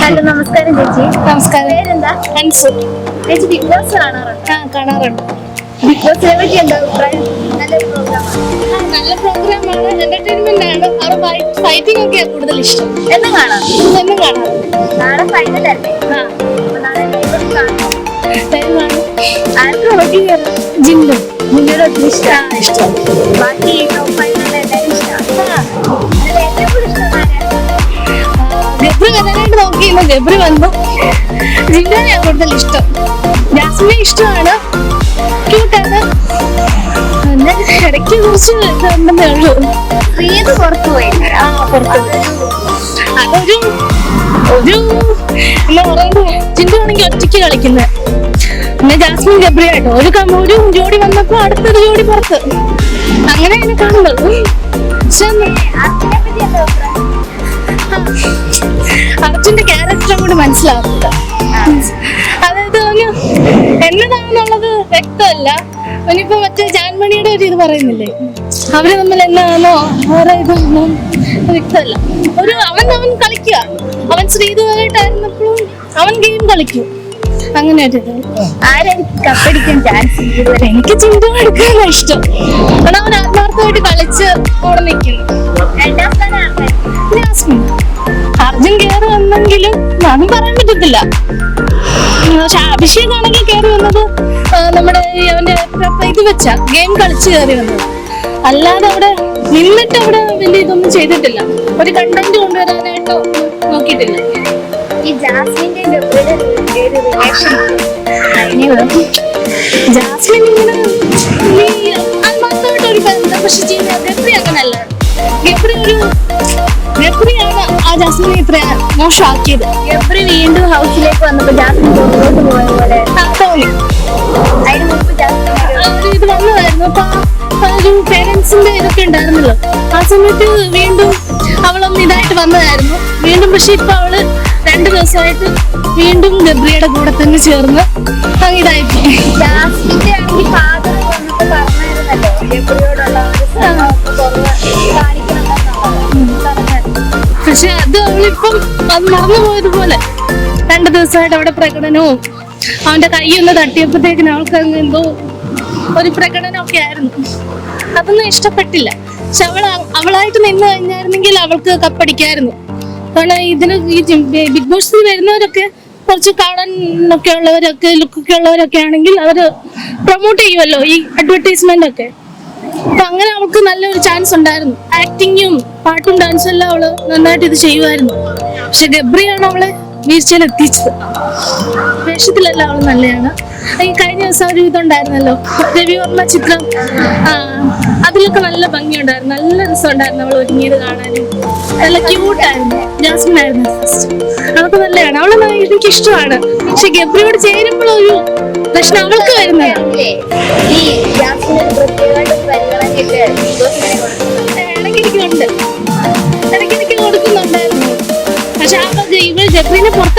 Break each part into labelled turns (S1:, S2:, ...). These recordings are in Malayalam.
S1: ഹലോ നമസ്കാരം ചേച്ചി.
S2: നമസ്കാരം.
S1: പേരെന്താ?
S2: അൻസു.
S1: ചേച്ചി ബിഗ് ബോസ് കാണാറുണ്ട്?
S2: കാണാറുണ്ട്.
S1: ബിഗ് ബോസിനെ പറ്റി എന്താ അഭിപ്രായം നല്ലൊരു പ്രോഗ്രാമാണ്
S2: നല്ല പ്രോഗ്രാമാണ് എന്റർടൈൻമെന്റ് ആണ്. അവിടെ ഫൈറ്റിംഗ് ഒക്കെയാണ് കൂടുതൽ ഇഷ്ടം
S1: എന്നും കാണാം.
S2: എന്നും കാണാം
S1: നാളെ ഫൈനൽ അല്ലേ? ആർക്കും ചെയ്യാറ്
S2: ജിന്നു
S1: മുന്നോട്ട് ഒത്തിരി ഇഷ്ടമാണ്
S2: ഇഷ്ടം
S1: ബാക്കി ടോപ്പ് എല്ലാവരും ആരാ?
S2: ഗബ്രി വരാനായിട്ട് നോക്കിയിരുന്നു ഗബ്രി വന്നു ജിന്നുവിനെയാണ് കൂടുതൽ ഇഷ്ടം. ജാസ്മിനെ ഇഷ്ടമാണ്. ക്യൂട്ടാണ് ഇടയ്ക്ക് കുറച്ച് ഇതുണ്ടെന്നേ ഉള്ളൂ.
S1: ശ്രീത് പുറത്തു പോയി
S2: ആ പുറത്തു അതൊരു ഒരു എന്താ പറയുന്നത്? ജിന്ദു ആണെങ്കിൽ ഒറ്റയ്ക്ക് കളിക്കുന്നത് പിന്നെ ജാസ്മിൻ ഗബ്രി ആയിട്ടോ ഒരു ഒരു ജോഡി വന്നപ്പോ അടുത്തൊരു ജോഡി പുറത്ത്. അങ്ങനെ
S1: കാണുന്നത്.
S2: അർജുന്റെ ക്യാരക്ടർ അങ്ങോട്ട് മനസ്സിലാവുന്നില്ല. അതായത് എന്നതാണെന്നുള്ളത് വ്യക്തമല്ല. അവനിപ്പോ മറ്റേ ജാൻമണിയുടെ ഒരു ഇത് പറയുന്നില്ലേ? അവർ തമ്മിൽ എന്നാണോ വേറെ ഇതൊന്നും വ്യക്തമല്ല. ഒരു അവൻ അവൻ കളിക്കുക. അവൻ ശ്രീധുവായിട്ടായിരുന്നപ്പോഴും അവൻ ഗെയിം കളിക്കും. അങ്ങനെ ഒരു
S1: ആരും കപ്പടിക്കാൻ ചാൻസ്
S2: എനിക്ക് ചിന്ത എടുക്കാനാ ഇഷ്ടം. കാരണം അവൻ ആത്മാർത്ഥമായിട്ട് കളിച്ച് അവിടെ നിൽക്കുന്നു.
S1: രണ്ടാം സ്ഥാനം
S2: അർജുൻ കയറി വന്നെങ്കിലും അതും പറയാൻ പറ്റത്തില്ല. പക്ഷെ അഭിഷേക് ആണെങ്കിൽ കയറി വന്നത് നമ്മുടെ അവന്റെ ഇത് വെച്ച ഗെയിം കളിച്ച് കയറി വന്നത്. അല്ലാതെ അവിടെ നിന്നിട്ട് അവിടെ വലിയ ഇതൊന്നും ചെയ്തിട്ടില്ല. ഒരു കണ്ടന്റ് കൊണ്ടുവരാനായിട്ടോ നോക്കിയിട്ടില്ല.
S1: ഈ ജാസ്മിന്റെ ഗബ്രിയുടെ ഒരു റിലേഷൻ
S2: ജാസ്മിൻ ഇങ്ങനെ ആത്മാർത്ഥമായിട്ട് ഒരു ബന്ധം പക്ഷെ ചെയ്യുന്ന ഗബ്രി അങ്ങനല്ല ഗബ്രി ഒരു ഗബ്രിയാണ് ആ ജാസ്മിനെ ഇത്ര മോശമാക്കിയത്.
S1: ഗബ്രി വീണ്ടും ഹൗസിലേക്ക് വന്നപ്പോ ജാസ്മിൻ പോയ പോലെ.
S2: തോന്നി
S1: അതിന് മുമ്പ് ജാസ്മിൻ
S2: ഇത് വന്നതായിരുന്നു. അപ്പൊ ഒരു പേരൻസിന്റെ ഇതൊക്കെ ഉണ്ടായിരുന്നല്ലോ. ആ സമയത്ത് വീണ്ടും അവളൊന്ന് ഇതായിട്ട് വന്നതായിരുന്നു. വീണ്ടും പക്ഷെ ഇപ്പൊ അവൾ രണ്ടു ദിവസമായിട്ട് വീണ്ടും ഗബ്രിയുടെ കൂടെ തന്നെ ചേർന്ന്
S1: കുറവ്
S2: പക്ഷെ അത് അവളിപ്പം അത് മറന്നു പോയതുപോലെ രണ്ടു ദിവസമായിട്ട് അവിടെ പ്രകടനവും അവന്റെ കൈ ഒന്ന് തട്ടിയപ്പോഴത്തേക്കിന് അവൾക്ക് അങ്ങ് എന്തോ ഒരു പ്രകടനമൊക്കെ ആയിരുന്നു. അതൊന്നും ഇഷ്ടപ്പെട്ടില്ല. പക്ഷെ അവൾ അവളായിട്ട് നിന്ന് കഴിഞ്ഞായിരുന്നെങ്കിൽ അവൾക്ക് കപ്പടിക്കായിരുന്നു. കാരണം ഇതിന് ഈ ബിഗ് ബോസിൽ വരുന്നവരൊക്കെ കുറച്ച് കാണാനൊക്കെ ഉള്ളവരൊക്കെ ലുക്കൊക്കെ ഉള്ളവരൊക്കെ ആണെങ്കിൽ അവർ പ്രൊമോട്ട് ചെയ്യുമല്ലോ ഈ അഡ്വർടൈസ്മെന്റ് ഒക്കെ. അപ്പൊ അങ്ങനെ അവൾക്ക് നല്ലൊരു ചാൻസ് ഉണ്ടായിരുന്നു. ആക്ടിങ്ങും പാട്ടും ഡാൻസും എല്ലാം അവൾ നന്നായിട്ട് ഇത് ചെയ്യുമായിരുന്നു പക്ഷെ ഗബ്രിയാണ് അവളെ വീഴ്ചയിൽ എത്തിച്ചത് വേഷത്തിലെല്ലാം അവൾ നല്ലതാണ് ഈ കഴിഞ്ഞ ദിവസം ഒരു ഇതുണ്ടായിരുന്നല്ലോ രവിവർമ്മ ചിത്രം. അതിലൊക്കെ നല്ല ഭംഗിയുണ്ടായിരുന്നു. നല്ല രസമുണ്ടായിരുന്നു അവൾ ഒരുങ്ങിയത് കാണാനും നല്ല ക്യൂട്ടായിരുന്നു ജാസ്മിൻ ആയിരുന്നു അവൾക്ക് നല്ലതാണ്. അവളെ എനിക്ക് ഇഷ്ടമാണ് പക്ഷെ ഗബ്രിയോട് ചേരുമ്പോഴൊരു പ്രശ്നം അവൾക്ക് വരുന്നതാണ്
S1: ഈ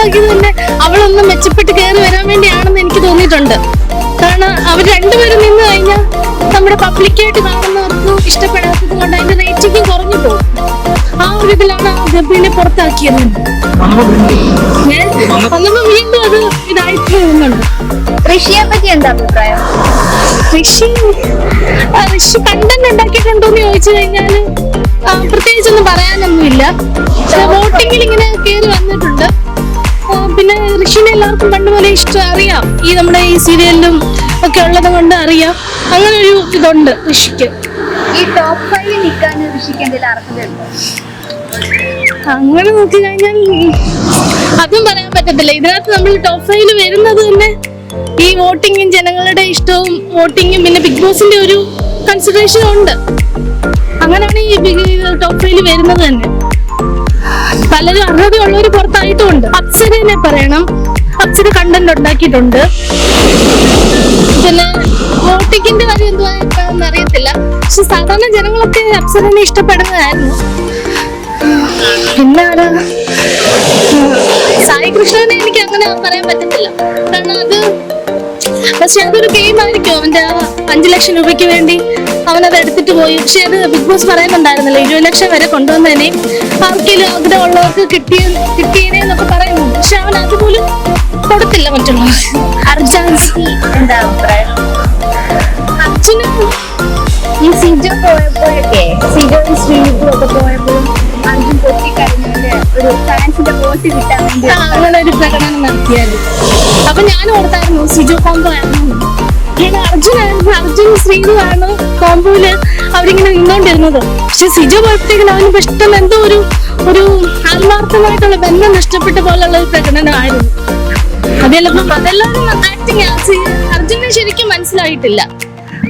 S2: ജബ്രീനെ തന്നെ അവളൊന്ന് മെച്ചപ്പെട്ട് കയറി വരാൻ വേണ്ടിയാണെന്ന് എനിക്ക് തോന്നിയിട്ടുണ്ട്. കാരണം അവർ രണ്ടുപേരും നിന്ന് കഴിഞ്ഞാൽ നമ്മുടെ പബ്ലിക്കായിട്ട് കാണുന്നവർക്ക് ഇഷ്ടപ്പെടാത്തത് കൊണ്ട് അതിന്റെ റേറ്റിംഗ് കുറഞ്ഞു പോകും. ആ ഒരു ഇതിലാണ് ഗബിനെ പുറത്താക്കിയത്. വന്നപ്പോ വീണ്ടും അത് ഇതായിട്ട് പോകുന്നുണ്ട്.
S1: ഋഷിയെ പറ്റി എന്താ അഭിപ്രായം?
S2: ഋഷി ഋഷി കണ്ടന്റ് ഉണ്ടാക്കിയിട്ടുണ്ടോ എന്ന് ചോദിച്ചു കഴിഞ്ഞാൽ പ്രത്യേകിച്ചൊന്നും പറയാനൊന്നുമില്ല. വോട്ടിങ്ങിൽ ഇങ്ങനെ കയറി പിന്നെ എല്ലാവർക്കും പണ്ട് പോലെ ഇഷ്ടം അറിയാം. ഈ നമ്മുടെ ഈ സീരിയലിലും ഒക്കെ ഉള്ളത് കൊണ്ട് അറിയാം. അങ്ങനെ ഒരു ഇതുണ്ട് ഋഷിക്ക്
S1: ഈ ടോപ്പ് ഫൈവ് നിൽക്കാൻ ഋഷിക്ക് എന്തെങ്കിലും അർഹതയുണ്ടോ
S2: അങ്ങനെ നോക്കി കഴിഞ്ഞാൽ അതും പറയാൻ പറ്റത്തില്ല. ഇതിനകത്ത് നമ്മൾ ടോപ്പ് ഫൈവിൽ വരുന്നത് തന്നെ ഈ വോട്ടിങ്ങും ജനങ്ങളുടെ ഇഷ്ടവും വോട്ടിങ്ങും പിന്നെ ബിഗ് ബോസിന്റെ ഒരു കൺസിഡറേഷൻ ഉണ്ട്. അങ്ങനെയാണ് ഈ ബിഗ് ടോപ്പ് ഫൈവിൽ വരുന്നത് തന്നെ. പലരും അർഹതയുള്ളവർ പുറത്തായിട്ടുമുണ്ട്. അപ്സരനെ പറയണം. അപ്സര കണ്ടന്റ് ഉണ്ടാക്കിയിട്ടുണ്ട്. പിന്നെ വോട്ടിങ്ങിന്റെ കാര്യം എന്തുവാ അറിയത്തില്ല. പക്ഷെ സാധാരണ ജനങ്ങളൊക്കെ അപ്സരനെ ഇഷ്ടപ്പെടുന്നതായിരുന്നു. പിന്നെ സായി കൃഷ്ണനെ എനിക്ക് അങ്ങനെ പറയാൻ പറ്റത്തില്ല. കാരണം അത് പക്ഷെ അതൊരു ഗെയിം ആയിരിക്കും അവന്റെ ആ അഞ്ചു ലക്ഷം രൂപയ്ക്ക് വേണ്ടി അവൻ അത് എടുത്തിട്ട് പോയി. പക്ഷെ അത് ബിഗ് ബോസ് പറയുന്നുണ്ടായിരുന്നല്ലോ ഇരുപത് ലക്ഷം വരെ കൊണ്ടുവന്നതിനെയും ആർക്കെങ്കിലും ആഗ്രഹമുള്ളവർക്ക് കിട്ടിയ കിട്ടിയനെ എന്നൊക്കെ പറയുന്നു പക്ഷെ അവൻ അതുപോലും കൊടുത്തില്ല മറ്റുള്ളവർ.
S1: അർജാൻസി എന്താ അഭിപ്രായം?
S2: അർജുനും
S1: ഈ സിജോ പോയപ്പോഴൊക്കെ സിജോയും ശ്രീനിക്കും ഒക്കെ പോയപ്പോഴും അർജുൻ ഒരു ഫാൻസിന്റെ വോട്ട് കിട്ടാൻ വേണ്ടി
S2: അങ്ങനെ ഒരു പ്രകടനം അപ്പൊ ഞാൻ ഓർത്തായിരുന്നു സിജു കോംബോ ആയിരുന്നു. അർജുൻ അർജുനായിരുന്നു അർജുൻ ശ്രീതു ആണ് കോംബോയിൽ അവരിങ്ങനെ നിന്നോണ്ടിരുന്നത്. പക്ഷെ സിജു പോയപ്പോഴത്തേക്കും അവന് പെട്ടെന്ന് എന്തോ ഒരു ഒരു ആത്മാർത്ഥമായിട്ടുള്ള ബന്ധം നഷ്ടപ്പെട്ട പോലുള്ള ഒരു പ്രകടനമായിരുന്നു. അതെല്ലാവരും ആക്ടിങ് അർജുനെ ശരിക്കും മനസ്സിലായിട്ടില്ല.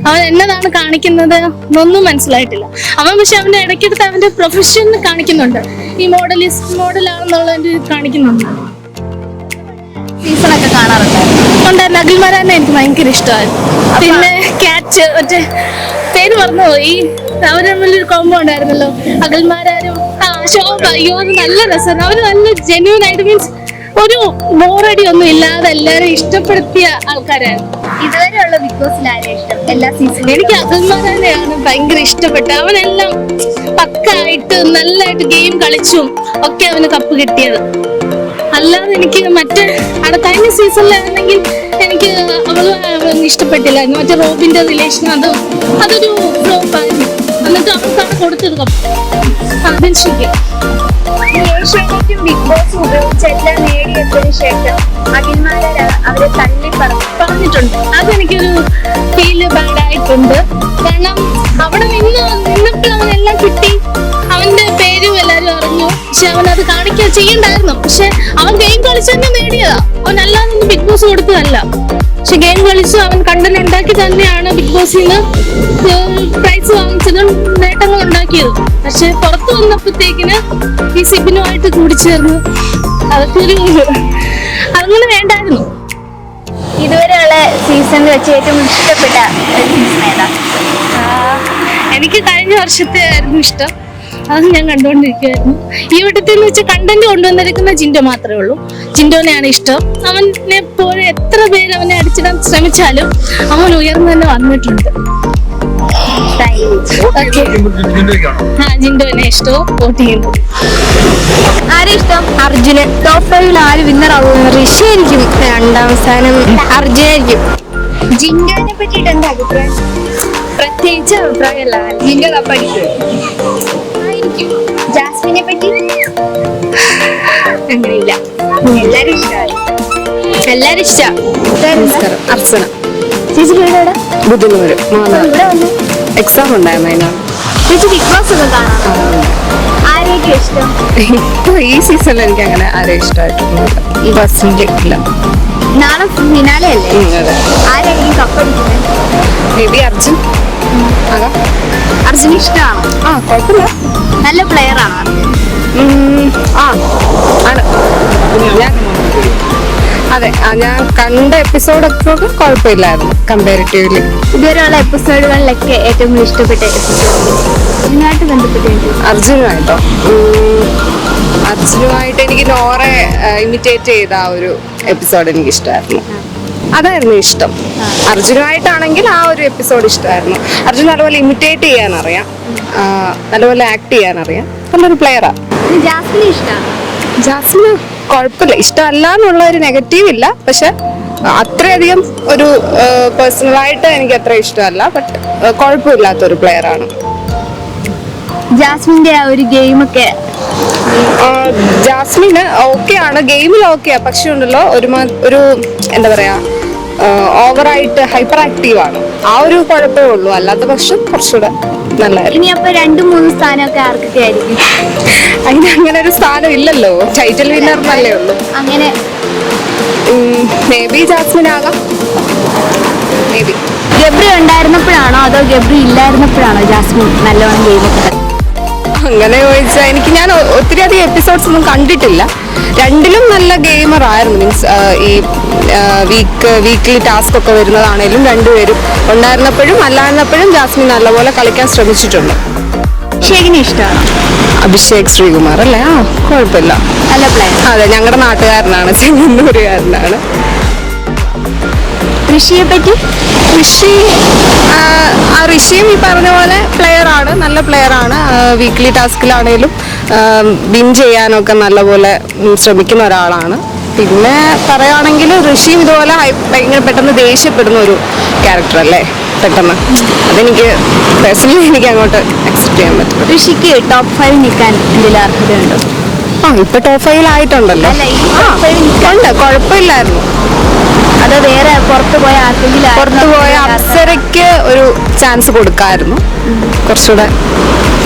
S2: അവൻ എന്നതാണ് കാണിക്കുന്നത് എന്നൊന്നും മനസ്സിലായിട്ടില്ല. അവൻ പക്ഷെ അവന്റെ ഇടയ്ക്കെടുത്ത് അവന്റെ പ്രൊഫഷൻ കാണിക്കുന്നുണ്ട്. ഈ മോഡലിസ്റ്റ് മോഡലാണെന്നുള്ളതിന്റെ കാണിക്കുന്നുണ്ട്.
S1: സീസണൊക്കെ
S2: അഖിൽമാരാനെ എനിക്ക് ഭയങ്കര ഇഷ്ടമായിരുന്നു പിന്നെ ക്യാച്ച് മറ്റേ പേര് പറഞ്ഞു ഈ അവർ തമ്മിലൊരു കോമ്പോ ഉണ്ടായിരുന്നല്ലോ. അഖിൽമാരും ആ ശോഭ അയ്യോ അത് നല്ല രസമാണ്. അവർ നല്ല ജെന്യൂൻ ആയിട്ട് മീൻസ് ഒരു ബോറടി ഒന്നും ഇല്ലാതെ എല്ലാരും ഇഷ്ടപ്പെടുത്തിയ ആൾക്കാരാണ്.
S1: ഇതുവരെയുള്ള ബിഗ് ബോസിൽ ആരെയും ഇഷ്ടം? എല്ലാ സീസണും
S2: എനിക്ക് അഖിൽമാരാനെയാണ് ഭയങ്കര ഇഷ്ടപ്പെട്ടത്. അവനെല്ലാം പക്കായിട്ട് നല്ലതായിട്ട് ഗെയിം കളിച്ചും ഒക്കെ അവന് കപ്പ് കിട്ടിയത്. അല്ലാതെ എനിക്ക് മറ്റേ അവിടെ കഴിഞ്ഞ സീസണിലായിരുന്നെങ്കിൽ എനിക്ക് അവൾ ഇഷ്ടപ്പെട്ടില്ലായിരുന്നു. മറ്റേ റോബിന്റെ റിലേഷൻ അത് അതൊരു ഫ്ലോപ്പായിരുന്നു എന്നിട്ട് അവൾക്കാണ് കൊടുത്തത് കപ്പ് അതിന്
S1: അഖിൽമാരെ അവരെ തള്ളി പറഞ്ഞു
S2: പറഞ്ഞിട്ടുണ്ട്. അതെനിക്കൊരു ഫീൽ ബാഡ് ആയിട്ടുണ്ട്. കാരണം അവിടെ നിന്ന് നിന്നപ്പോൾ അവനെല്ലാം കിട്ടി. അവന്റെ പേരും എല്ലാരും അറിഞ്ഞു. പക്ഷെ അവൻ അത് കാണിക്കുക ചെയ്യണ്ടായിരുന്നു. പക്ഷെ അവൻ ഗെയിം കളിച്ച് തന്നെ നേടിയതാ. അവൻ അല്ലാതെ ബിഗ് ബോസ് കൊടുത്തതല്ല. പക്ഷെ ഗെയിം കളിച്ച് അവൻ കണ്ടന്റ് ഉണ്ടാക്കി തന്നെയാണ് ബിഗ് ബോസിൽ നിന്ന് പ്രൈസ് വാങ്ങിച്ചതും നേട്ടങ്ങൾ ഉണ്ടാക്കിയത്. പക്ഷെ പുറത്തു വന്നപ്പോഴത്തേക്കിന് ഈ സിബിനുമായിട്ട് കൂടിച്ചേർന്നു. അതൊക്കെ ഒരു അങ്ങനെ വേണ്ടായിരുന്നു.
S1: ഇതുവരെയുള്ള സീസണിൽ വെച്ച് ഏറ്റവും ഇഷ്ടപ്പെട്ട
S2: എനിക്ക് കഴിഞ്ഞ വർഷത്തെ ആയിരുന്നു ഇഷ്ടം. അത് ഞാൻ കണ്ടുകൊണ്ടിരിക്കുകയായിരുന്നു ഈ വട്ടത്തിൽ എന്ന് വെച്ചാൽ കണ്ടന്റ് കൊണ്ടുവന്നിരിക്കുന്ന ജിൻഡോ മാത്രമേ ഉള്ളൂ. ജിൻഡോനെയാണ് ഇഷ്ടം. അവനെ എത്ര പേര് അവനെ അടിച്ചിടാൻ ശ്രമിച്ചാലും അവൻ ഉയർന്നു തന്നെ വന്നിട്ടുണ്ട്. ജിൻഡോനെ ഇഷ്ടവും വോട്ട് ചെയ്യുന്നു
S1: ആരെ ഇഷ്ടം
S3: അർജുനൻ ടോപ്പ് ഫൈവിൽ ആര് വിന്നർ ആവും ഋഷി ആയിരിക്കും. രണ്ടാം സ്ഥാനം അർജുനായിരിക്കും
S1: ജിൻഡോനെ പറ്റിയിട്ട് എന്താ അഭിപ്രായം?
S3: പ്രത്യേകിച്ച് അഭിപ്രായമല്ല ജിന്റെ കപ്പടിക്കും
S1: ജാസ്മിനെ പറ്റി
S3: അങ്ങനെയില്ല
S1: എല്ലാരും ഇഷ്ടമായി.
S3: എല്ലാരും ഇഷ്ടം
S4: നമസ്കാരം. അർച്ചന
S1: ചേച്ചി വീടോടെ
S4: ബുദ്ധനൂര് മൂന്നാർ
S1: ഇവിടെ വന്ന്?
S4: എക്സാം ഉണ്ടായിരുന്നു അതിനാണ്
S1: ചേച്ചി ബിഗ് ബോസ് ഒക്കെ കാണാം. ആരെയൊക്കെ ഇഷ്ടം?
S4: ഇപ്പൊ ഈ സീസണിൽ എനിക്ക് അങ്ങനെ ആരെ ഇഷ്ടമായിട്ടൊന്നുമില്ല ബസ്സിന്റെ ഇല്ല.
S1: നാളെ ഫിനാലെ അല്ലേ? ആരായിരിക്കും കപ്പടിക്കുന്നത്
S4: മേ ബി അർജുൻ. ആകാം
S1: അർജുന ഇഷ്ടമാണോ?
S4: ആ കുഴപ്പമില്ല.
S1: നല്ല പ്ലെയർ ആണ്?
S4: ഉം, ആ ആണ്. ഞാൻ അതെ ഞാൻ കണ്ട എപ്പിസോഡ് ഒക്കെ കുഴപ്പമില്ലായിരുന്നു കമ്പാരിറ്റീവ്ലി
S1: ഇതുവരെയുള്ള എപ്പിസോഡുകളിലൊക്കെ ഏറ്റവും ഇഷ്ടപ്പെട്ട എപ്പിസോഡ് ഇതിനായിട്ട് ബന്ധപ്പെട്ട്
S4: അർജുനുമായിട്ടോ? അർജുനുമായിട്ട് എനിക്ക് നോറെ ഇമിറ്റേറ്റ് ചെയ്ത ആ ഒരു എപ്പിസോഡ് എനിക്ക് ഇഷ്ടമായിരുന്നു. അതായിരുന്നു ഇഷ്ടം. അർജുനുമായിട്ടാണെങ്കിൽ ആ ഒരു എപ്പിസോഡ് ഇഷ്ടമായിരുന്നു. അർജുൻ നല്ലപോലെ ഇമിറ്റേറ്റ് ചെയ്യാൻ അറിയാം നല്ലപോലെ ആക്ട് ചെയ്യാൻ അറിയാം നല്ലൊരു പ്ലെയറാണ്
S1: ജാസ്മിന് ഇഷ്ടമാണ്?
S4: ജാസ്മിന് കുഴപ്പമില്ല. ഇഷ്ടമല്ല എന്നുള്ള ഒരു നെഗറ്റീവ് ഇല്ല. പക്ഷെ അത്രയധികം ഒരു പേഴ്സണലായിട്ട് എനിക്ക് അത്ര ഇഷ്ടമല്ല. ബട്ട് കുഴപ്പമില്ലാത്തൊരു പ്ലെയറാണ്
S1: ജാസ്മിന്റെ ആ ഒരു ഗെയിമൊക്കെ
S4: ഒക്കെ? ജാസ്മിന് ഓക്കെ ആണ്. ഗെയിമിൽ ഓക്കെയാ പക്ഷേ ഉണ്ടല്ലോ ഒരു ഒരു എന്താ പറയാ ഓവറായിട്ട് ഹൈപ്പർ ആക്റ്റീവ് ആണ്. ആ ഒരു കുഴപ്പമേ ഉള്ളൂ. അല്ലാത്ത പക്ഷം കുറച്ചുകൂടെ നല്ലതായിരുന്നു
S1: ഇനി അപ്പൊ രണ്ടു മൂന്ന് സ്ഥാനമൊക്കെ ആർക്കൊക്കെ ആയിരിക്കും?
S4: അതിന് അങ്ങനെ ഒരു സ്ഥാനം ഇല്ലല്ലോ. ടൈറ്റിൽ വിന്നറിനല്ലേ ഉള്ളൂ.
S1: അങ്ങനെ.
S4: മേ ബി ജാസ്മിൻ ആകാം. മേ ബി
S1: ഗബ്രി ഉണ്ടായിരുന്നപ്പോഴാണോ അതോ ഗബ്രി ഇല്ലായിരുന്നപ്പോഴാണോ ജാസ്മിൻ നല്ലോണം ഗെയിമൊക്കെ?
S4: അങ്ങനെ ചോദിച്ചാൽ എനിക്ക് ഞാൻ ഒത്തിരി അധികം എപ്പിസോഡ്സ് ഒന്നും കണ്ടിട്ടില്ല. രണ്ടിലും നല്ല ഗെയിമർ ആയിരുന്നു. മീൻസ് ഈ വീക്ക് വീക്ക്ലി ടാസ്ക് ഒക്കെ വരുന്നതാണേലും രണ്ടുപേരും ഉണ്ടായിരുന്നപ്പോഴും അല്ലായിരുന്നപ്പോഴും ജാസ്മിൻ നല്ലപോലെ കളിക്കാൻ ശ്രമിച്ചിട്ടുണ്ട്.
S1: ഇഷ്ടമാണോ
S4: അഭിഷേക് ശ്രീകുമാർ അല്ലേ? ആ കുഴപ്പമില്ല.
S1: പ്ലെയർ
S4: അതെ ഞങ്ങളുടെ നാട്ടുകാരനാണ് ചെങ്ങന്നൂരുകാരനാണ്
S5: ഋഷിയെ പറ്റി
S4: ഋഷി ആ, ഋഷിയും ഈ പറഞ്ഞ പോലെ പ്ലെയർ ആണ് നല്ല പ്ലെയർ ആണ് വീക്ക്ലി ടാസ്കിലാണേലും വിൻ ചെയ്യാനൊക്കെ നല്ലപോലെ പോലെ ശ്രമിക്കുന്ന ഒരാളാണ്. പിന്നെ പറയുകയാണെങ്കിൽ ഋഷിയും ഇതുപോലെ ഭയങ്കര പെട്ടെന്ന് ദേഷ്യപ്പെടുന്ന ഒരു ക്യാരക്ടർ അല്ലേ? പെട്ടെന്ന്. അതെനിക്ക് പേഴ്സണലി എനിക്ക് അങ്ങോട്ട് അക്സെപ്റ്റ് ചെയ്യാൻ പറ്റും.
S5: ഋഷിക്ക് ടോപ്പ് ഫൈവ് നിൽക്കാൻ എന്തെങ്കിലും അർഹതയുണ്ടോ?
S4: ആ ഇപ്പൊ ടോപ്പ് ഫൈവിൽ ആയിട്ടുണ്ടല്ലോ. ഉണ്ട് കുഴപ്പമില്ലായിരുന്നു.
S5: അതോ വേറെ പുറത്ത് പോയ ആർക്കെങ്കിലും
S4: പുറത്തു പോയ അപ്സരയ്ക്ക് ഒരു ചാൻസ് കൊടുക്കായിരുന്നു. കുറച്ചുകൂടെ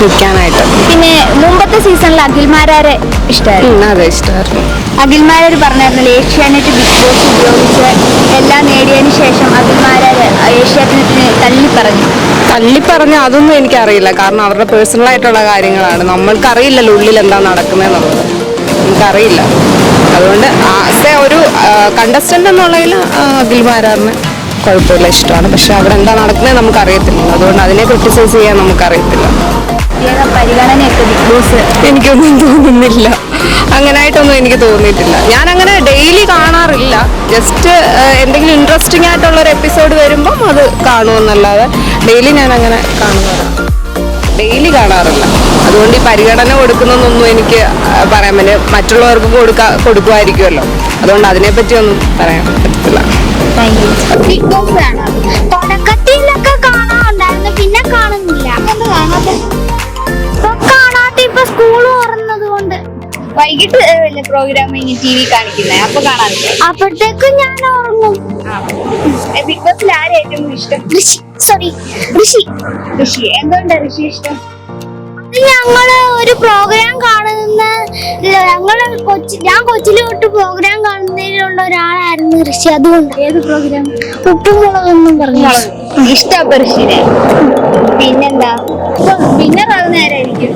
S4: നിൽക്കാനായിട്ട്.
S5: പിന്നെ മുമ്പത്തെ സീസണിൽ അഖിൽമാരെ ഇഷ്ടമായിരുന്നു
S4: അതെ ഇഷ്ടമായിരുന്നു
S5: അഖിൽമാരെ പറഞ്ഞായിരുന്നു ഏഷ്യാനെറ്റ് ബിഗ് ബോസ് ഉപയോഗിച്ച് എല്ലാം നേടിയതിനു ശേഷം അഖിൽമാരെ ഏഷ്യാനെറ്റിനെ തള്ളി പറഞ്ഞു
S4: തള്ളിപ്പറഞ്ഞ അതൊന്നും എനിക്കറിയില്ല. കാരണം അവരുടെ പേഴ്സണൽ ആയിട്ടുള്ള കാര്യങ്ങളാണ്. നമ്മൾക്കറിയില്ലല്ലോ ഉള്ളിൽ എന്താ നടക്കുന്നതെന്നുള്ളത്. എനിക്കറിയില്ല. അതുകൊണ്ട് ആസ് എ ഒരു കണ്ടസ്റ്റന്റ് എന്നുള്ളതിൽ അഖിൽ മാരാറിന് കുഴപ്പമില്ല ഇഷ്ടമാണ്. പക്ഷെ അവിടെ എന്താ നടക്കുന്നത് നമുക്ക് അറിയത്തില്ല അതുകൊണ്ട് അതിനെ ക്രിറ്റിസൈസ് ചെയ്യാൻ നമുക്കറിയത്തില്ല. എനിക്കൊന്നും തോന്നുന്നില്ല. അങ്ങനായിട്ടൊന്നും എനിക്ക് തോന്നിയിട്ടില്ല. ഞാൻ അങ്ങനെ ഡെയിലി കാണാറില്ല ജസ്റ്റ് എന്തെങ്കിലും ഇൻട്രസ്റ്റിംഗ് ആയിട്ടുള്ള ഒരു എപ്പിസോഡ് വരുമ്പം അത് കാണുമെന്നല്ലാതെ ഡെയിലി ഞാൻ അങ്ങനെ കാണുന്നില്ല ഡെയിലി കാണാറില്ല. അതുകൊണ്ട് ഈ പരിഗണന കൊടുക്കുന്നതൊന്നും എനിക്ക് പറയാൻ പറ്റില്ല. മറ്റുള്ളവർക്ക് കൊടുക്ക കൊടുക്കുമായിരിക്കുമല്ലോ. അതുകൊണ്ട് അതിനെപ്പറ്റി ഒന്നും പറയാൻ പറ്റത്തില്ല
S1: ബിഗ് ബോസ് കാണാം തുടക്കത്തിലൊക്കെ കാണാറുണ്ടായിരുന്നു പിന്നെ കാണുന്നില്ല. കാണാത്ത? ഇപ്പൊ സ്കൂൾ തുറന്നത് കൊണ്ട്. വൈകിട്ട് പ്രോഗ്രാം ടി വി കാണിക്കുന്നേ? അപ്പൊ കാണാറില്ല? അപ്പോഴത്തേക്കും ഞാൻ ഉറങ്ങും. ബിഗ് ബോസിൽ ആരെ ഏറ്റവും ഇഷ്ടം? ഋഷി സോറി ഋഷി. ഋഷി എന്തുകൊണ്ടാ ഋഷി ഇഷ്ടം? ഞങ്ങൾ ഒരു പ്രോഗ്രാം കാണുന്ന ഞങ്ങൾ കൊച്ചി ഞാൻ കൊച്ചിലെ തൊട്ട് പ്രോഗ്രാം കാണുന്നതിലുള്ള ഒരാളായിരുന്നു ഋഷി. അതുകൊണ്ട് ഏത് പ്രോഗ്രാം ഉപ്പുമുളകൊന്നും പറഞ്ഞു ഇഷ്ടപ്പ ഋഷിനെ. പിന്നെന്താ? പിന്നെ പറഞ്ഞ ആരായിരിക്കും?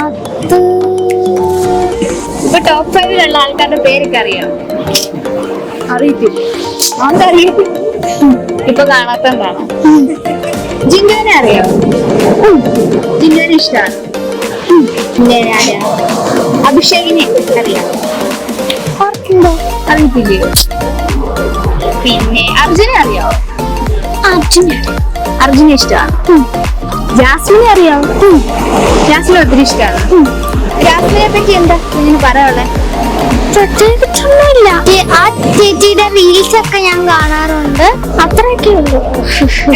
S1: അത് ഇപ്പൊ ടോപ്പ് ഫൈവിലുള്ള ആൾക്കാരുടെ പേരൊക്കെ അറിയാം. അറിയത്തില്ല. അതറിയത്തില്ല ഇപ്പൊ കാണാത്തതാണ് ജിൻഡോനെ അറിയാം. ജിൻഡോനെ ഇഷ്ടമാണ്. പിന്നെ അഭിഷേകിനെ അറിയാം. ഓർക്കുണ്ടോ അറിയത്തില്ലയോ? പിന്നെ അർജുനെ അറിയാമോ അർജുന. അർജുനെ ഇഷ്ടമാണ്. ജാസ്മിനെ അറിയാമോ ജാസ്മിനെ ഒത്തിരി ഇഷ്ടമാണ്. ജാസ്മിനെ പറ്റി എന്താ? ഇങ്ങനെ പറയാനുള്ളത് പ്രത്യേകിച്ചൊന്നുമില്ല ആ ചേച്ചിയുടെ റീൽസ് ഒക്കെ ഞാൻ കാണാറുണ്ട്. അത്രയൊക്കെ ഉള്ളൂ.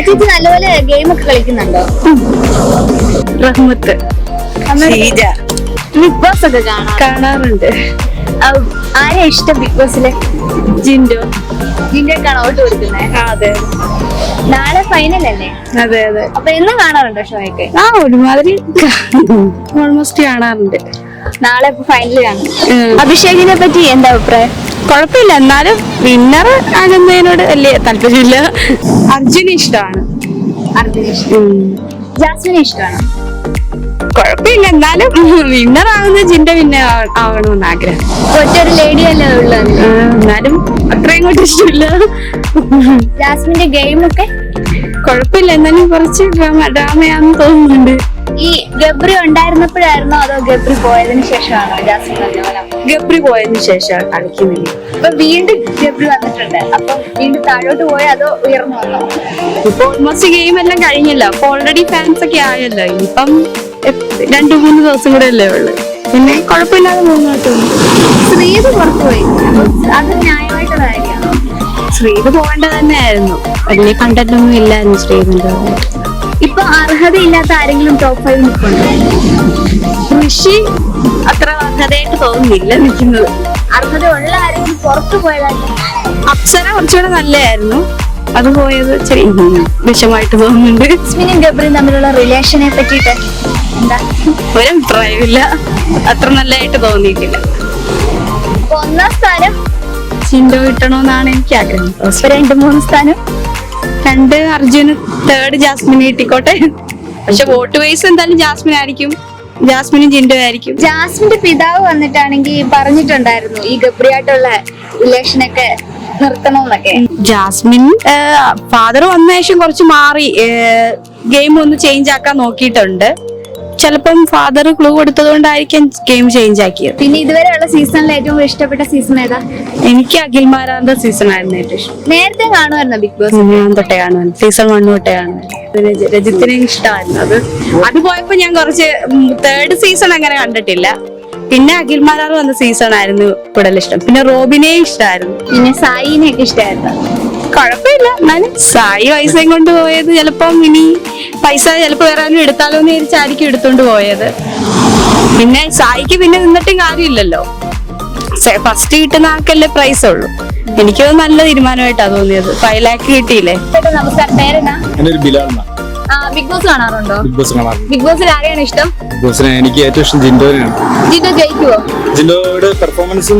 S1: ചേച്ചി നല്ലപോലെ ഗെയിം ഒക്കെ കളിക്കുന്നുണ്ടോ?
S3: റഹ്മത്ത് ഷീജ.
S1: ബിഗ് ബോസ് ഒക്കെ കാണാം
S3: കാണാറുണ്ട്.
S1: ആരെയാ ഇഷ്ടം ബിഗ് ബോസിലെ?
S3: ജിൻഡോ.
S1: ജിൻഡോക്കാണ് ഔട്ട് കൊടുക്കുന്നത്
S3: അതെ.
S1: നാളെ ഫൈനൽ അല്ലേ?
S3: അതെ അതെ.
S1: അപ്പൊ എന്നും കാണാറുണ്ടോ ഷോയൊക്കെ?
S3: ആ ഒരുമാതിരി ഓൾമോസ്റ്റ് കാണാറുണ്ട്.
S1: നാളെ
S3: ഫൈനലാണ്
S1: അഭിഷേകിനെ പറ്റി എന്താ അഭിപ്രായം?
S3: കുഴപ്പമില്ല എന്നാലും വിന്നർ ആകുന്നതിനോട് വലിയ താല്പര്യമില്ല. അർജുന ഇഷ്ടമാണ്.
S1: ജാസ്മിനെ ഇഷ്ടമാണ്.
S3: കുഴപ്പമില്ല എന്നാലും വിന്നർ ആകുന്ന ജിന്റെ പിന്നെ ആവണമെന്ന് ആഗ്രഹം.
S1: ഒറ്റൊരു ലേഡി അല്ലേ ഉള്ളത്
S3: എന്നാലും അത്രയും കൊണ്ട് ഇഷ്ടമില്ല.
S1: ജാസ്മിന്റെ ഗെയിമൊക്കെ
S3: കുഴപ്പമില്ല എന്നാലും കുറച്ച് ഡ്രാമ ഡ്രാമയാന്ന് തോന്നുന്നുണ്ട്.
S1: ഈ ഗബ്രി ഉണ്ടായിരുന്നപ്പോഴായിരുന്നോ അതോ ഗബ്രി പോയതിന് ശേഷമാണോ? ജാസ്മിൻ
S3: ഗബ്രി പോയതിനു ശേഷമാണ് കളിക്കുന്നത്.
S1: അപ്പൊ വീണ്ടും ഗബ്രി വന്നിട്ടുണ്ട്. അപ്പൊ വീണ്ടും താഴോട്ട് പോയ അതോ ഉയർന്നു വന്നോ?
S3: ഇപ്പൊ ഓൾമോസ്റ്റ് ഗെയിം എല്ലാം കഴിഞ്ഞല്ലോ. അപ്പൊ ഓൾറെഡി ഫാൻസ് ഒക്കെ ആയല്ലോ. ഇപ്പം രണ്ടു മൂന്ന് ദിവസം കൂടെ അല്ലേ ഉള്ളു. പിന്നെ കുഴപ്പമില്ലാതെ മുന്നോട്ട്
S1: ശ്രീത് പുറത്തു പോയി. അത് ന്യായമായിട്ടുള്ള കാര്യമാണോ?
S3: ശ്രീത് പോകേണ്ടത് തന്നെയായിരുന്നു. വലിയ കണ്ടന്റ് ഒന്നും ഇല്ലായിരുന്നു ശ്രീതിന്റെ
S1: ഇപ്പൊ അർഹതയില്ലാത്ത ആരെങ്കിലും ടോപ്പ് ഫൈവ് നിൽക്കുന്നുണ്ടോ
S3: ഋഷി അത്ര അർഹതയായിട്ട് തോന്നുന്നില്ല നിൽക്കുന്നത്.
S1: അർഹത ഉള്ള ആരെങ്കിലും പുറത്തു പോയതായിട്ട്
S3: അപ്സര കുറച്ചുകൂടെ നല്ലതായിരുന്നു. അത് പോയത് ചെറിയ വിഷമായിട്ട് തോന്നുന്നുണ്ട്.
S1: ജസ്മിനും ഗബ്രിയും തമ്മിലുള്ള റിലേഷനെ പറ്റിയിട്ട് എന്താ?
S3: ഒരഭിപ്രായമില്ല അത്ര നല്ലതായിട്ട് തോന്നിയിട്ടില്ല.
S1: ഒന്നാം സ്ഥാനം
S3: ചിന്തോ കിട്ടണമെന്നാണ് എനിക്ക് ആഗ്രഹം.
S1: രണ്ട് മൂന്ന് സ്ഥാനം?
S3: രണ്ട് അർജുന് തേർഡ് ജാസ്മിൻ കിട്ടിക്കോട്ടെ. പക്ഷെ വോട്ട് വൈസ് എന്തായാലും ജാസ്മിൻ ആയിരിക്കും. ജാസ്മിനും ജിൻഡോ ആയിരിക്കും.
S1: ജാസ്മിന്റെ പിതാവ് വന്നിട്ടാണെങ്കിൽ പറഞ്ഞിട്ടുണ്ടായിരുന്നു ഈ ഗബ്രിയായിട്ടുള്ള റിലേഷനൊക്കെ നിർത്തണമെന്നൊക്കെ
S3: ജാസ്മിൻ ഫാദർ വന്ന ശേഷം കുറച്ച് മാറി ഗെയിം ഒന്ന് ചേഞ്ച് ആക്കാൻ നോക്കിയിട്ടുണ്ട്.
S6: ചിലപ്പം ഫാദർ ക്ലൂ കൊടുത്തതുകൊണ്ടായിരിക്കും ഗെയിം ചേഞ്ച് ആക്കിയത്.
S1: പിന്നെ ഇതുവരെയുള്ള സീസണിൽ ഏറ്റവും ഇഷ്ടപ്പെട്ട സീസൺ ഏതാ?
S6: എനിക്ക് അഖിൽ മാരാന്ത സീസൺ ആയിരുന്നു ഏറ്റവും ഇഷ്ടം.
S1: നേരത്തെ കാണുമായിരുന്നോ ബിഗ് ബോസ്
S6: ഞാൻ തൊട്ടേ കാണുമായിരുന്നു. സീസൺ വൺ തൊട്ടേ കാണുമായിരുന്നു. രജ- രജിത്തിനെ ഇഷ്ടമായിരുന്നു അത്. അത് പോയപ്പോ ഞാൻ കുറച്ച് തേർഡ് സീസൺ അങ്ങനെ കണ്ടിട്ടില്ല. പിന്നെ അഖിൽ അഖിൽമാരാർ വന്ന സീസൺ ആയിരുന്നു കൂടുതൽ ഇഷ്ടം. പിന്നെ റോബിനെ ഇഷ്ടമായിരുന്നു.
S1: പിന്നെ സായിനെ ഒക്കെ ഇഷ്ടമായിരുന്നു?
S6: കുഴപ്പമില്ല. എന്നാലും സായി പൈസയും കൊണ്ട് പോയത് ചിലപ്പം ഇനി പൈസ ചിലപ്പോ വേറെ ആരും എടുത്താലോ എന്ന് വിചാരിച്ചായിരിക്കും എടുത്തോണ്ട് പോയത്. പിന്നെ സായിക്ക് പിന്നെ നിന്നിട്ടും കാര്യമില്ലല്ലോ. ഫസ്റ്റ് കിട്ടുന്ന ആൾക്കല്ലേ പ്രൈസ് ഉള്ളൂ. എനിക്ക് നല്ല തീരുമാനമായിട്ടാ തോന്നിയത്. ഫൈവ് ലാക്ക് കിട്ടിയില്ലേ?
S1: നമസ്കാരം. പേരെന്നാ? ബിഗ് ബോസ് കാണാറുണ്ടോ?
S7: ബിഗ് ബോസ്
S1: ബിഗ് ബോസിൽ ആരെയാണ് ഇഷ്ടം?
S7: ബോസിനെ എനിക്ക് ഏറ്റവും ഇഷ്ടം ജിൻഡോനെയാണ്.
S1: ജിൻഡോ ജയിക്കുവോ?
S7: ജിൻഡോയുടെ പെർഫോമൻസും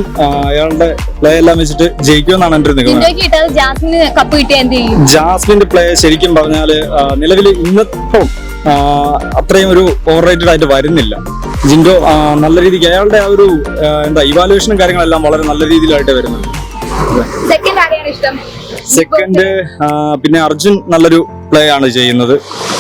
S7: അയാളുടെ പ്ലേ എല്ലാം വെച്ചിട്ട് ജയിക്കുമെന്നാണ് ഒരു നിഗമനം. ജാസ്മിന്റെ പ്ലേ ശരിക്കും പറഞ്ഞാൽ നിലവിൽ ഇന്നത്തെ അത്രയും ഒരു ഓവർ റേറ്റഡ് ആയിട്ട് വരുന്നില്ല. ജിൻഡോ നല്ല രീതിക്ക് അയാളുടെ ആ ഒരു എന്താ ഇവാലുവേഷനും കാര്യങ്ങളെല്ലാം വളരെ നല്ല രീതിയിലായിട്ട് വരുന്നുണ്ട്
S1: സെക്കൻഡ്
S7: സെക്കൻഡ് പിന്നെ അർജുൻ നല്ലൊരു പ്ലേ ആണ് ചെയ്യുന്നത്.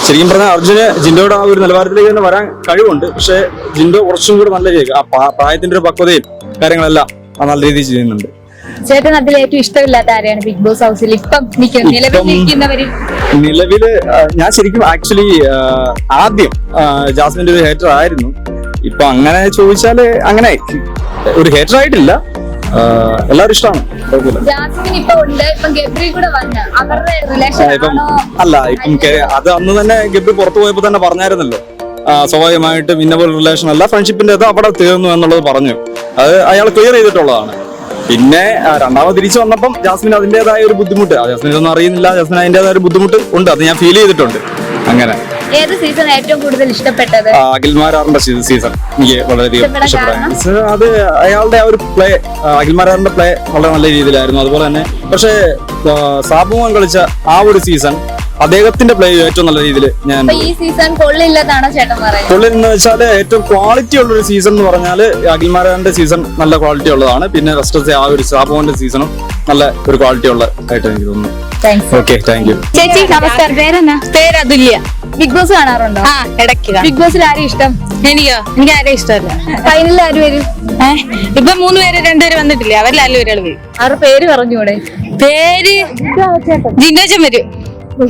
S7: ശരിക്കും പറഞ്ഞാൽ അർജുന് ജിൻഡോയുടെ ആ ഒരു നിലവാരത്തിലേക്ക് തന്നെ വരാൻ കഴിവുണ്ട്. പക്ഷെ ജിൻഡോ കുറച്ചും കൂടെ നല്ല രീതി ആ പ്രായത്തിന്റെ ഒരു പക്വതയും കാര്യങ്ങളെല്ലാം നല്ല രീതിയിൽ ചെയ്യുന്നുണ്ട്.
S1: ചേട്ടൻ അതിൽ ഏറ്റവും ഇഷ്ടമില്ലാത്ത ആരെയാണ് ബിഗ് ബോസ് ഹൗസിൽ? ഇപ്പം നിലവിൽ
S7: നിലവിൽ ഞാൻ ശരിക്കും ആക്ച്വലി ആദ്യം ജാസ്മിന്റെ ഒരു ഹേറ്റർ ആയിരുന്നു. ഇപ്പൊ അങ്ങനെ ചോദിച്ചാൽ അങ്ങനെ ഒരു ഹേറ്റർ ആയിട്ടില്ല. എല്ലാവരും ഇഷ്ടമാണ്
S1: ജാസ്മിൻ ഇപ്പൊ ഉണ്ട്. ഇപ്പം ഗബ്രി കൂടെ വന്ന്. അവരുടെ റിലേഷൻ
S7: ഇപ്പം അല്ല ഇപ്പം കെ- അത് അന്ന് തന്നെ ഗബ്രി പുറത്തു പോയപ്പോ തന്നെ പറഞ്ഞായിരുന്നല്ലോ. ആ, സ്വാഭാവികമായിട്ടും ഇന്നപോലെ റിലേഷൻ അല്ല. ഫ്രണ്ട്ഷിപ്പിന്റെ അത് അവിടെ തീർന്നു എന്നുള്ളത് പറഞ്ഞു. അത് അയാൾ ക്ലിയർ ചെയ്തിട്ടുള്ളതാണ്. പിന്നെ ആ, രണ്ടാമത് തിരിച്ചു വന്നപ്പം ജാസ്മിൻ അതിന്റേതായ ഒരു ബുദ്ധിമുട്ട്. ആ, ജാസ്മിൻ ഇതൊന്നും അറിയുന്നില്ല. ജാസ്മിൻ അതിന്റേതായ ഒരു ബുദ്ധിമുട്ട് ഉണ്ട്. അത് ഞാൻ ഫീൽ ചെയ്തിട്ടുണ്ട്. അങ്ങനെ.
S1: ഏത് സീസൺ ഏറ്റവും കൂടുതൽ ഇഷ്ടപ്പെട്ടത്?
S7: അഖിൽമാരാറിന്റെ സീസൺ എനിക്ക് വളരെയധികം
S1: ഇഷ്ടപ്പെടാൻ
S7: അത് അയാളുടെ ആ ഒരു പ്ലേ അഖിൽമാരാറിന്റെ പ്ലേ വളരെ നല്ല രീതിയിലായിരുന്നു. അതുപോലെ തന്നെ പക്ഷേ സാബുമോൻ കളിച്ച ആ ഒരു സീസൺ അദ്ദേഹത്തിന്റെ പ്ലേ ഏറ്റവും നല്ല രീതിയിൽ ഞാൻ
S1: ഈ സീസൺ കൊള്ളില്ലെന്നാണോ ചേട്ടൻ പറയുന്നത്?
S7: പുള്ളി എന്ന് വെച്ചാൽ ഏറ്റവും ക്വാളിറ്റി ഉള്ള ഒരു സീസൺ എന്ന് പറഞ്ഞാൽ അഖിൽമാരാന്റെ സീസൺ നല്ല ക്വാളിറ്റി ഉള്ളതാണ്. പിന്നെ റെസ്റ്റത്തെ ആ ഒരു സാബുമോന്റെ സീസണും നല്ല ഒരു ക്വാളിറ്റി ഉള്ള ആയിട്ട് എനിക്ക് തോന്നുന്നു ഓക്കെ താങ്ക് യു
S1: ചേച്ചി നമസ്കാരം. പേരെന്നാ?
S6: പേര് അതുല്യ
S1: ബിഗ് ബോസ് കാണാറുണ്ടോ?
S6: ആ ഇടയ്ക്ക്
S1: ബിഗ് ബോസിൽ ആരും ഇഷ്ടം?
S6: എനിക്കോ? എനിക്ക് ആരെയും ഇഷ്ടമല്ല.
S1: ഫൈനലിൽ ആര് വരും?
S6: ഏഹ് ഇപ്പൊ മൂന്ന് പേര് രണ്ടുപേര് വന്നിട്ടില്ലേ? അവരിലല്ല ഒരാൾ വരും.
S1: അവരുടെ പേര് പറഞ്ഞൂടെ
S6: പേര് ജിൻഡോച്ചൻ വരും.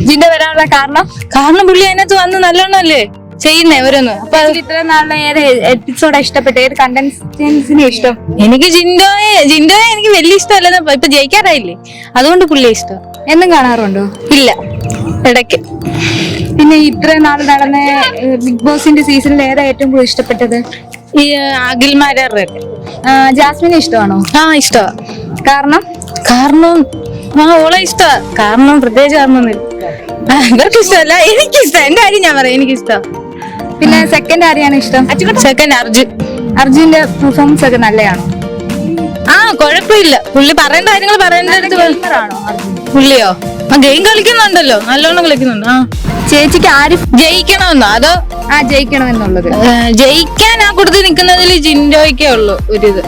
S1: ജിന്റെ വരാനുള്ള കാരണം?
S6: കാരണം പുള്ളി അതിനകത്ത് വന്ന് നല്ലോണല്ലേ ചെയ്യുന്നേ ഓരോന്ന് അപ്പൊ
S1: ഇത്ര നാളിലെ ഏത് എപ്പിസോഡാ ഇഷ്ടപ്പെട്ട ഏത് കണ്ടൻസിനെ ഇഷ്ടം.
S6: എനിക്ക് ജിൻഡോയെ ജിൻഡോയെ എനിക്ക് വലിയ ഇഷ്ടമല്ലെന്ന് ഇപ്പൊ ജയിക്കാറായില്ലേ? അതുകൊണ്ട് പുള്ളിയെ ഇഷ്ടം.
S1: എന്നും കാണാറുണ്ടോ?
S6: ഇല്ല. ഇടയ്ക്ക്.
S1: പിന്നെ ഇത്ര നാൾ നടന്ന ബിഗ് ബോസിന്റെ സീസണിൽ ഏതാ ഏറ്റവും കൂടുതൽ ഇഷ്ടപ്പെട്ടത്?
S6: ഈ അഖിൽമാരുടെ
S1: ജാസ്മിനെ ഇഷ്ടമാണോ?
S6: ആ ഇഷ്ടമാ
S1: കാരണം?
S6: കാരണം? ആ ഓളെ ഇഷ്ടമാ കാരണം പ്രത്യേകിച്ച് കാരണമൊന്നുമില്ല. ഇവർക്ക് ഇഷ്ടമല്ല എനിക്കിഷ്ടം. എന്റെ കാര്യം ഞാൻ പറയാം. എനിക്കിഷ്ടം.
S1: പിന്നെ സെക്കൻഡ് ആരെയാണ് ഇഷ്ടം?
S6: സെക്കൻഡ് അർജുൻ.
S1: അർജുന്റെ പെർഫോമൻസ് ഒക്കെ നല്ലതാണോ?
S6: ആ കുഴപ്പമില്ല പുള്ളി പറയേണ്ട കാര്യങ്ങൾ പറയേണ്ട പുള്ളിയോ? ആ ഗെയിം കളിക്കുന്നുണ്ടല്ലോ. നല്ലോണം കളിക്കുന്നുണ്ട്. ആ.
S1: ചേച്ചിക്ക് ആര്
S6: ജയിക്കണമെന്നോ? അതോ
S1: ആ ജയിക്കണമെന്നുള്ളത്.
S6: ജയിക്കാൻ ആ കൊടുത്ത് നിൽക്കുന്നതിൽ ജിൻഡോയ്ക്കേ ഉള്ളൂ ഒരിത്.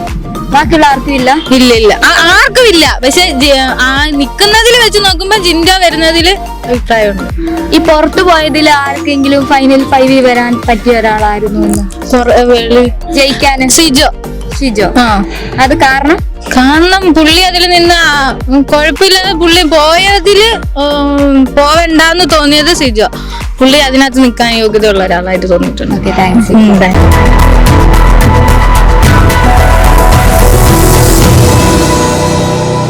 S1: ബാക്കിയുള്ള ആർക്കും ഇല്ല?
S6: ഇല്ല ഇല്ല. ആ- ആർക്കും ഇല്ല. പക്ഷെ നിക്കുന്നതിൽ വെച്ച് നോക്കുമ്പോ ജിൻഡോ വരുന്നതിൽ അഭിപ്രായമുണ്ട്.
S1: ഈ പുറത്തു പോയതിൽ ആർക്കെങ്കിലും ഫൈനൽ ഫൈവിൽ വരാൻ പറ്റിയ ഒരാളായിരുന്നു എന്ന്? ജയിക്കാന്
S6: സിജോ
S1: ഷിജോ.
S6: ആ.
S1: അത് കാരണം?
S6: കാരണം പുള്ളി അതിൽ നിന്ന് കുഴപ്പമില്ലാതെ പുള്ളി പോയതിൽ പോവണ്ടെന്ന് തോന്നിയത് സിജോ പുള്ളി അതിനകത്ത് നിൽക്കാൻ യോഗ്യതയുള്ള ഒരാളായിട്ട് തോന്നിയിട്ടുണ്ട്.
S1: Okay thanks.